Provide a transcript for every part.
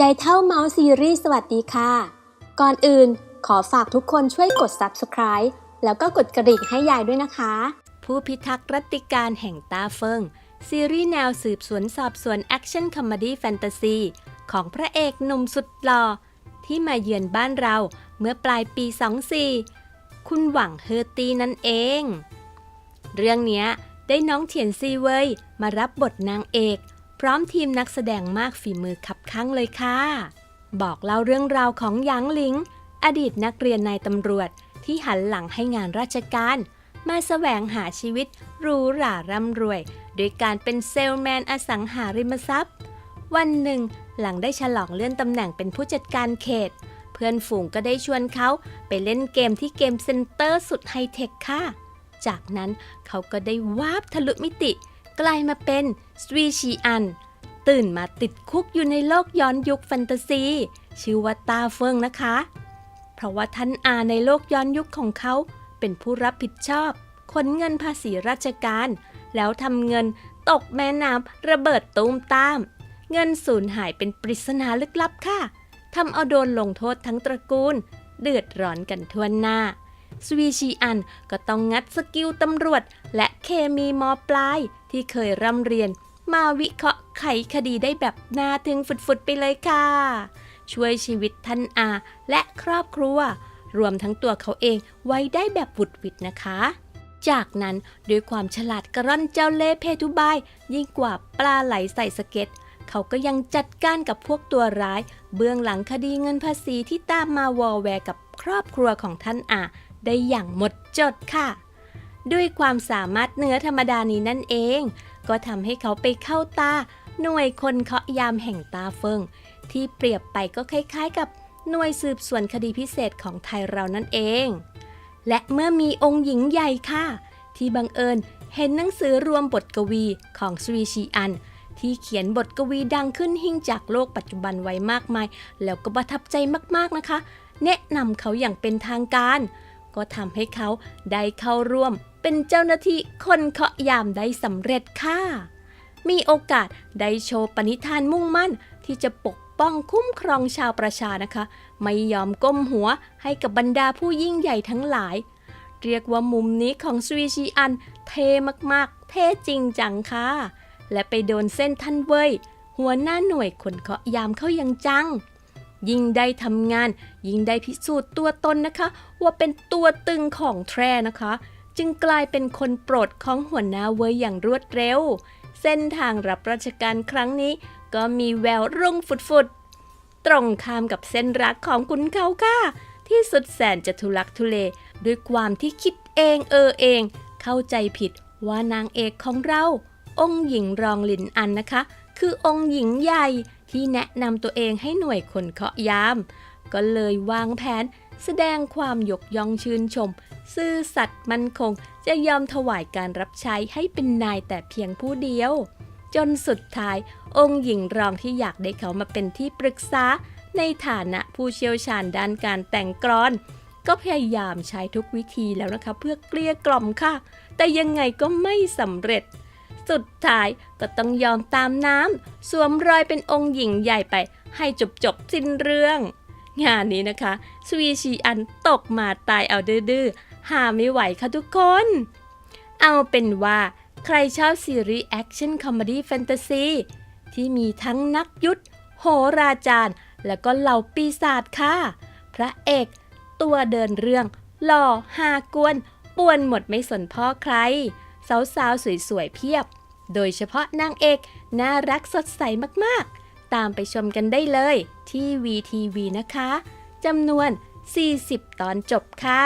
ยายเท่าเมาส์ซีรีส์สวัสดีค่ะ ก่อนอื่นขอฝากทุกคนช่วยกด Subscribe แล้วก็กดกระดิ่งให้ยายด้วยนะคะ ผู้พิทักษ์รัติการแห่งตาเฟิง ซีรีส์แนวสืบสวนสอบสวนแอคชั่นคอมเมดี้แฟนตาซีของพระเอกหนุ่มสุดหล่อที่มาเยือนบ้านเราเมื่อปลายปี 24 คุณหวังเฮอร์ตีนั่นเอง เรื่องนี้ได้น้องเทียนซีเวยมารับบทนางเอก พร้อมทีมนักแสดงมากฝีมือขับข้างเลยค่ะ บอกเล่าเรื่องราวของหยางหลิง อดีตนักเรียนนายตำรวจที่หันหลังให้งานราชการ มาแสวงหาชีวิตหรูหราร่ำรวย โดยการเป็นเซลแมนอสังหาริมทรัพย์ วันหนึ่งหลังได้ฉลองเลื่อนตำแหน่งเป็นผู้จัดการเขต เพื่อนฝูงก็ได้ชวนเขาไปเล่นเกมที่เกมเซ็นเตอร์สุดไฮเทคค่ะ จากนั้นเขาก็ได้วาบทะลุมิติ กลายมาเป็นสวีชีอัน ตื่นมาติดคุกอยู่ในโลกย้อนยุคแฟนตาซี ชื่อว่าตาเฟิงนะคะ เพราะว่าท่านอาในโลกย้อนยุคของเขา เป็นผู้รับผิดชอบ ขนเงินภาษีราชการ แล้วทำเงินตกแม่น้ำระเบิดตูมตาม เงินสูญหายเป็นปริศนาลึกลับค่ะทำเอาโดนลงโทษทั้งตระกูล เดือดร้อนกันทั่วหน้า สวีชีอันก็ต้องงัดสกิลตำรวจ และเคมีมอปลาย ที่เคยร่ำเรียน มาวิเคราะห์ไขคดีได้แบบน่าถึงฝุดๆไปเลยค่ะ ช่วยชีวิตท่านอาและครอบครัว รวมทั้งตัวเขาเองไว้ได้แบบบุดวิดนะคะ จากนั้นด้วยความฉลาดกระร่อนเจ้าเล่เพทุบาย ยิ่งกว่าปลาไหลใส่สเก็ตเขาก็ยังจัดการกับพวกตัวร้าย เบื้องหลังคดีเงินภาษีที่ตามมาวอแวร์กับครอบครัวของท่านอา ได้อย่างหมดจดค่ะ ด้วยความสามารถเนื้อธรรมดานี้นั่นเอง ก็ทำให้เขาไปเข้าตาหน่วยคนเคาะยามแห่งตาเฟิง ที่เปรียบไปก็คล้ายๆกับหน่วยสืบสวนคดีพิเศษของไทยเรานั่นเอง และเมื่อมีองค์หญิงใหญ่ค่ะ ที่บังเอิญเห็นหนังสือรวมบทกวีของสวีชีอัน ที่เขียนบทกวีดังขึ้นหิ่งจากโลกปัจจุบันไว้มากมาย แล้วก็ประทับใจมากๆนะคะ แนะนำเขาอย่างเป็นทางการ ก็ทำให้เขาได้เข้าร่วมเป็นเจ้าหน้าที่คนเคาะยามได้สำเร็จค่ะ มีโอกาสได้โชว์ปณิธานมุ่งมั่นที่จะปกป้องคุ้มครองชาวประชานะคะ ไม่ยอมก้มหัวให้กับบรรดาผู้ยิ่งใหญ่ทั้งหลาย เรียกว่ามุมนี้ของสวีชีอันเทมากๆ เท่จริงจังค่ะ และไปโดนเส้นท่านเว้ยหัวหน้าหน่วยคนเคาะยามเข้ายังจัง ยิ่งได้ทำงาน ยิ่งได้พิสูจน์ตัวตนนะคะ ว่าเป็นตัวตึงของแทรนะคะ จึงกลายเป็นคนโปรดของหัวหน้าเว้ยอย่างรวดเร็ว เส้นทางรับราชการครั้งนี้ ก็มีแววรุ่งฟุดๆตรงข้ามกับเส้นรักของคุณเขาค่ะ ที่สุดแสนจะทุลักทุเลด้วยความที่คิดเองเออเอง เข้าใจผิดว่านางเอกของเรา องค์หญิงรองหลินอันนะคะ คือองค์หญิงใหญ่ ที่แนะนำตัวเองให้หน่วยคนเคาะยาม ก็เลยวางแผนแสดงความยกย่องชื่นชม ซื่อสัตย์มั่นคง จะยอมถวายการรับใช้ให้เป็นนายแต่เพียงผู้เดียว จนสุดท้าย องค์หญิงรองที่อยากได้เขามาเป็นที่ปรึกษา ในฐานะผู้เชี่ยวชาญด้านการแต่งกรอนก็พยายามใช้ทุกวิธีแล้วนะคะ เพื่อเกลี้ยกล่อมค่ะ แต่ยังไงก็ไม่สำเร็จ สุดท้ายก็ต้องยอมตามน้ำสวมรอยเป็นองค์หญิงใหญ่ไปให้จบจบสิ้นเรื่อง งานนี้นะคะสวีชีอันตกมาตายเอาดื้อๆหาไม่ไหวค่ะทุกคน เอาเป็นว่าใครชอบซีรีส์แอคชั่นคอมเมดี้แฟนตาซีที่มีทั้งนักยุทธโหราจารย์ แล้วก็เหล่าปีศาจค่ะ พระเอกตัวเดินเรื่อง หล่อหากวน ป่วนหมดไม่สนพ่อใคร สาวๆ สวยๆ เพียบ โดยเฉพาะนางเอก น่ารักสดใสมากๆ ตามไปชมกันได้เลยที่ VTV นะคะจำนวน 40 ตอนจบค่ะ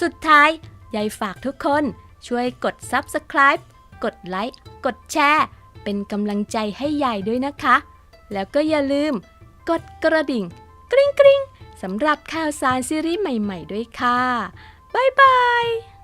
สุดท้ายยายฝากทุกคนช่วยกด Subscribe กดไลค์ กดแชร์ เป็นกำลังใจให้ยายด้วยนะคะ แล้วก็อย่าลืม กดกระดิ่ง กริ๊งกริ๊งสำหรับข่าวสารซีรีส์ใหม่ ๆ ด้วยค่ะ บ๊ายบาย